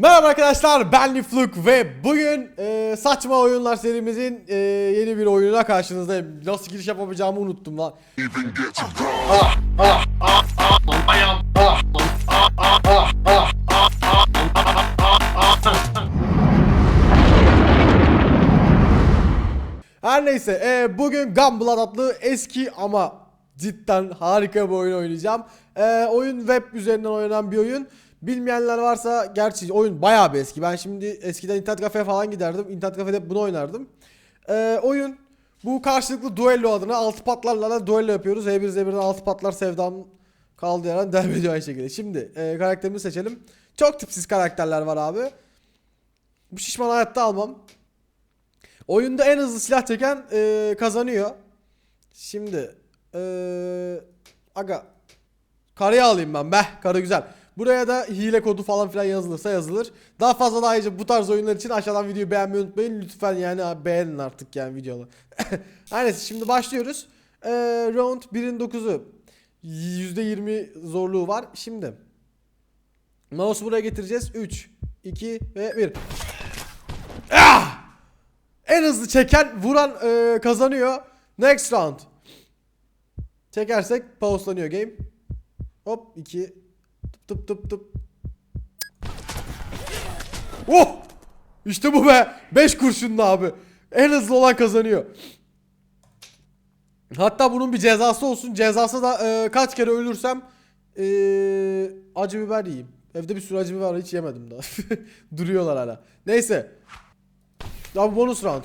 Merhaba arkadaşlar ben Lifluk ve bugün e, saçma oyunlar serimizin e, yeni bir oyununa karşınızdayım. Nasıl giriş yapamayacağımı unuttum lan. Her neyse e, bugün Gunblood adlı eski ama cidden harika bir oyun oynayacağım. E, oyun web üzerinden oynanan bir oyun. Bilmeyenler varsa gerçi oyun bayağı bir eski. Ben şimdi eskiden internet kafeye falan giderdim. İnternet kafede bunu oynardım. E, oyun bu karşılıklı duello adına altı patlarla da duello yapıyoruz. H1Z1'den altı patlar sevdam kaldı yaran devam ediyor aynı şekilde. Şimdi e, karakterimizi seçelim. Çok tipsiz karakterler var abi. Bu şişman hayatta almam. Oyunda en hızlı silah çeken e, kazanıyor. Şimdi e, aga karıyı alayım ben be karı güzel. Buraya da hile kodu falan filan yazılırsa yazılır. Daha fazla da ayrıca bu tarz oyunlar için aşağıdan videoyu beğenmeyi unutmayın. Lütfen yani beğenin artık yani videoları. Her neyse şimdi başlıyoruz. E, round 1'in 9'u. %20 zorluğu var. Şimdi Mouse'u buraya getireceğiz. 3, 2 ve 1. Ah! En hızlı çeken vuran e, kazanıyor. Next round. Çekersek pauselanıyor game. Hop 2 tıp tıp tıp tıp. Oh! İşte bu be. 5 kurşunlu abi. En hızlı olan kazanıyor. Hatta bunun bir cezası olsun. Cezası da e, kaç kere ölürsem e, acı biber yiyeyim. Evde bir sürü acı biber var hiç yemedim daha. Duruyorlar hala. Neyse. Ya bu bonus round.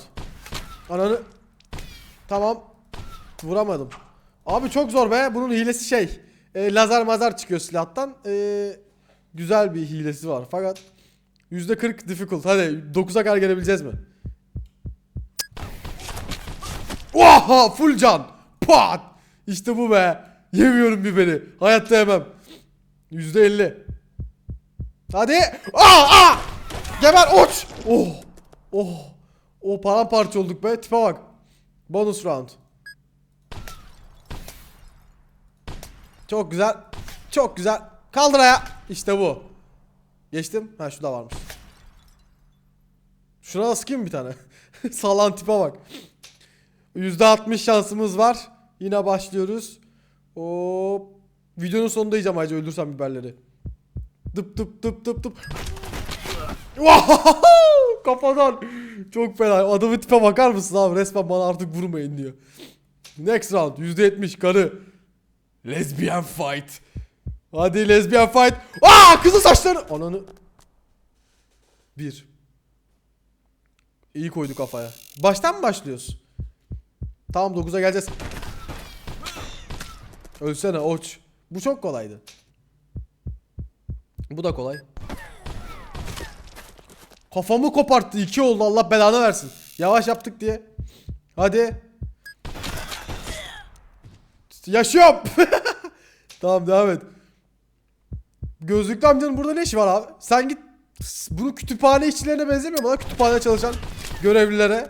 Ananı. Tamam. Vuramadım. Abi çok zor be. Bunun hilesi şey. E, lazer mazar çıkıyor silahtan. E, güzel bir hilesi var. Fakat %40 difficult. Hadi 9'a kadar gelebileceğiz mi? Oha full can. Pat. İşte bu be. Yemiyorum biberi. Hayatta yemem. %50. Hadi. Aa, aa. Geber uç. Oh. Oh. Oh paramparça olduk be. Tipe bak. Bonus round. Çok güzel. Çok güzel. Kaldır ayağı. İşte bu. Geçtim. Ha şurada varmış. Şuna da sıkayım bir tane. Salan tipe bak. %60 şansımız var. Yine başlıyoruz. Hop. Videonun sonunda yiyeceğim ayrıca öldürsem biberleri. Dıp dıp dıp dıp dıp. Kafadan. Çok fena. Adamın tipe bakar mısın abi? Resmen bana artık vurmayın diyor. Next round. %70 karı. Lesbian fight. Hadi lesbian fight. Aa kızın saçları. Ananı. Bir. İyi koydu kafaya. Baştan mı başlıyoruz? Tamam 9'a geleceğiz. Ölsene oç. Bu çok kolaydı. Bu da kolay. Kafamı koparttı. iki oldu Allah belanı versin. Yavaş yaptık diye. Hadi. Yaşıyorum. tamam devam et. Gözlüklü amcanın burada ne işi var abi? Sen git bunu kütüphane işçilerine benzemiyor mu lan? Kütüphanede çalışan görevlilere.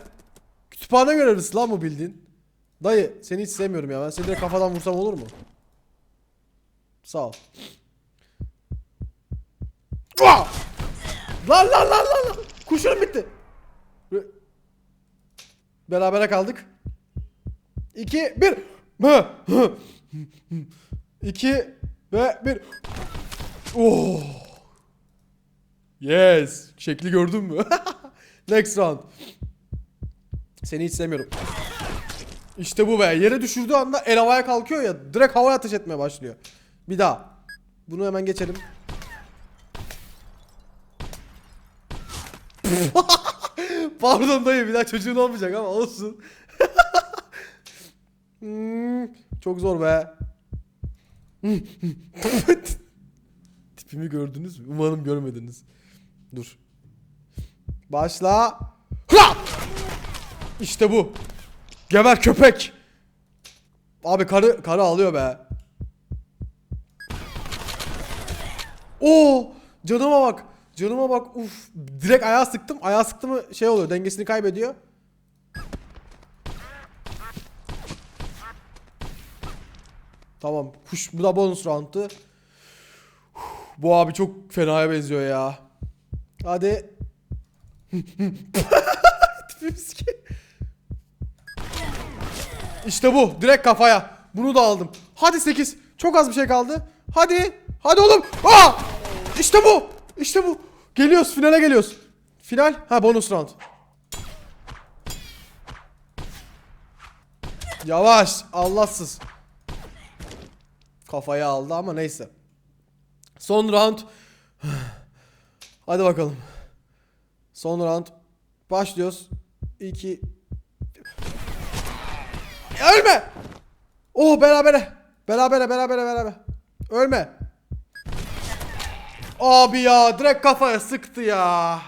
Kütüphane görevlisi lan bu bildiğin. Dayı seni hiç sevmiyorum ya. Ben seni direkt kafadan vursam olur mu? Sağ ol. Aa! Lan lan lan lan lan. Kurşunum bitti. Berabere kaldık. 2 1 2 ve 1 Oh. Yes. Şekli gördün mü? Next round. Seni hiç sevmiyorum. İşte bu be. Yere düşürdüğü anda el havaya kalkıyor ya. Direkt havaya ateş etmeye başlıyor. Bir daha. Bunu hemen geçelim. Pardon dayı bir daha çocuğun olmayacak ama olsun. Çok zor be. Tipimi gördünüz mü? Umarım görmediniz. Dur. Başla. Hıa! İşte bu. Geber köpek. Abi karı karı alıyor be. Oo! Canıma bak. Canıma bak. Uf. Direkt ayağa sıktım. Ayağa sıktı mı şey oluyor. Dengesini kaybediyor. Tamam. Kuş bu da bonus round'tu. Bu abi çok fenaya benziyor ya. Hadi. İşte bu. Direkt kafaya. Bunu da aldım. Hadi 8. Çok az bir şey kaldı. Hadi. Hadi oğlum. Aa! İşte bu. İşte bu. Geliyoruz. Finale geliyoruz. Final. Ha bonus round. Yavaş. Allahsız. Kafaya aldı ama neyse. Son round. Hadi bakalım. Son round. Başlıyoruz. 2 Ölme. Oh berabere. Berabere berabere beraber. Ölme. Abi ya direkt kafaya sıktı ya.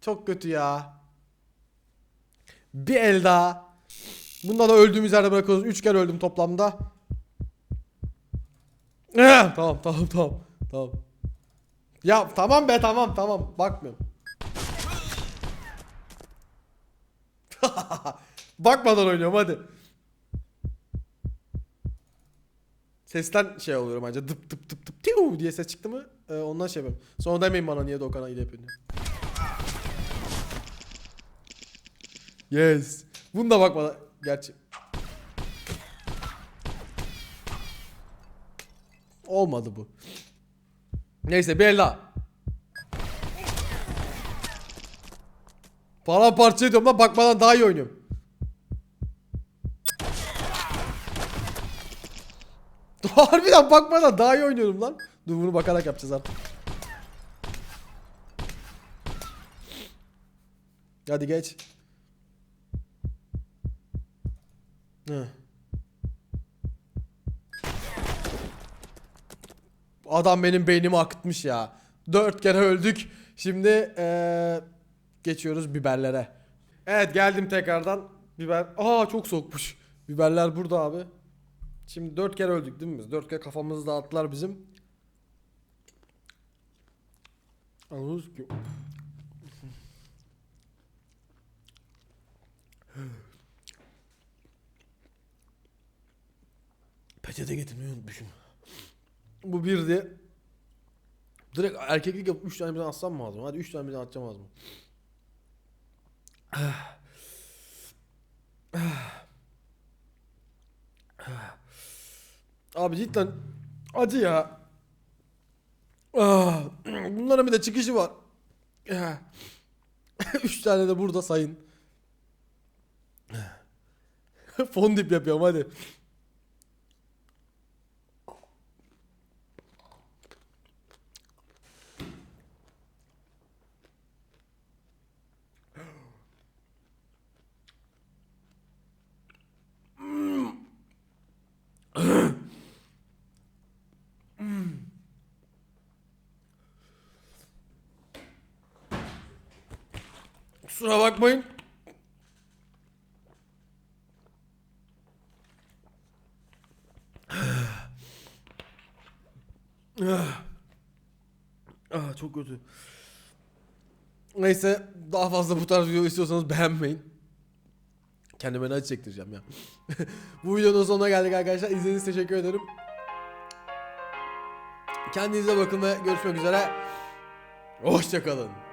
Çok kötü ya. Bir el daha. Bunda da öldüğümüz yerde bırakıyoruz. 3 kere öldüm toplamda. Eh, tamam tamam tamam. Tamam. Ya tamam be tamam tamam. Bakmıyorum. Bakmadan oynuyorum hadi. Sesten şey oluyorum ancak dıp dıp dıp dıp tiu diye ses çıktı mı e, ondan şey yapıyorum. Sonra demeyin bana niye Doğukan ile yapıyorsun. Yes. Bunu da bakmadan. Gerçi. Olmadı bu. Neyse daha. Paramparça ediyorum lan bakmadan daha iyi oynuyorum. Harbiden bakmadan daha iyi oynuyorum lan. Dur bunu bakarak yapacağız artık. Hadi geç. Heh. Adam benim beynimi akıtmış ya. Dört kere öldük. Şimdi eee, geçiyoruz biberlere. Evet geldim tekrardan. Biber. Aa çok soğukmuş. Biberler burada abi. Şimdi dört kere öldük değil mi? Dört kere kafamızı dağıttılar bizim. Anladınız ki. Peçete getirmeyi unutmuşum. Bu birdi. Direkt erkeklik yapıp 3 tane birden atsam mı ağzıma? Hadi 3 tane birden atacağım ağzıma. Abi cidden acı ya. Ah, Bunların bir de çıkışı var. Üç tane de burada sayın. Fondip yapıyorum hadi. Kusura bakmayın. Ah, çok kötü. Neyse daha fazla bu tarz video istiyorsanız beğenmeyin. Kendime ne acı çektireceğim ya. bu videonun sonuna geldik arkadaşlar. İzlediğiniz için teşekkür ederim. Kendinize bakın ve görüşmek üzere. Hoşçakalın.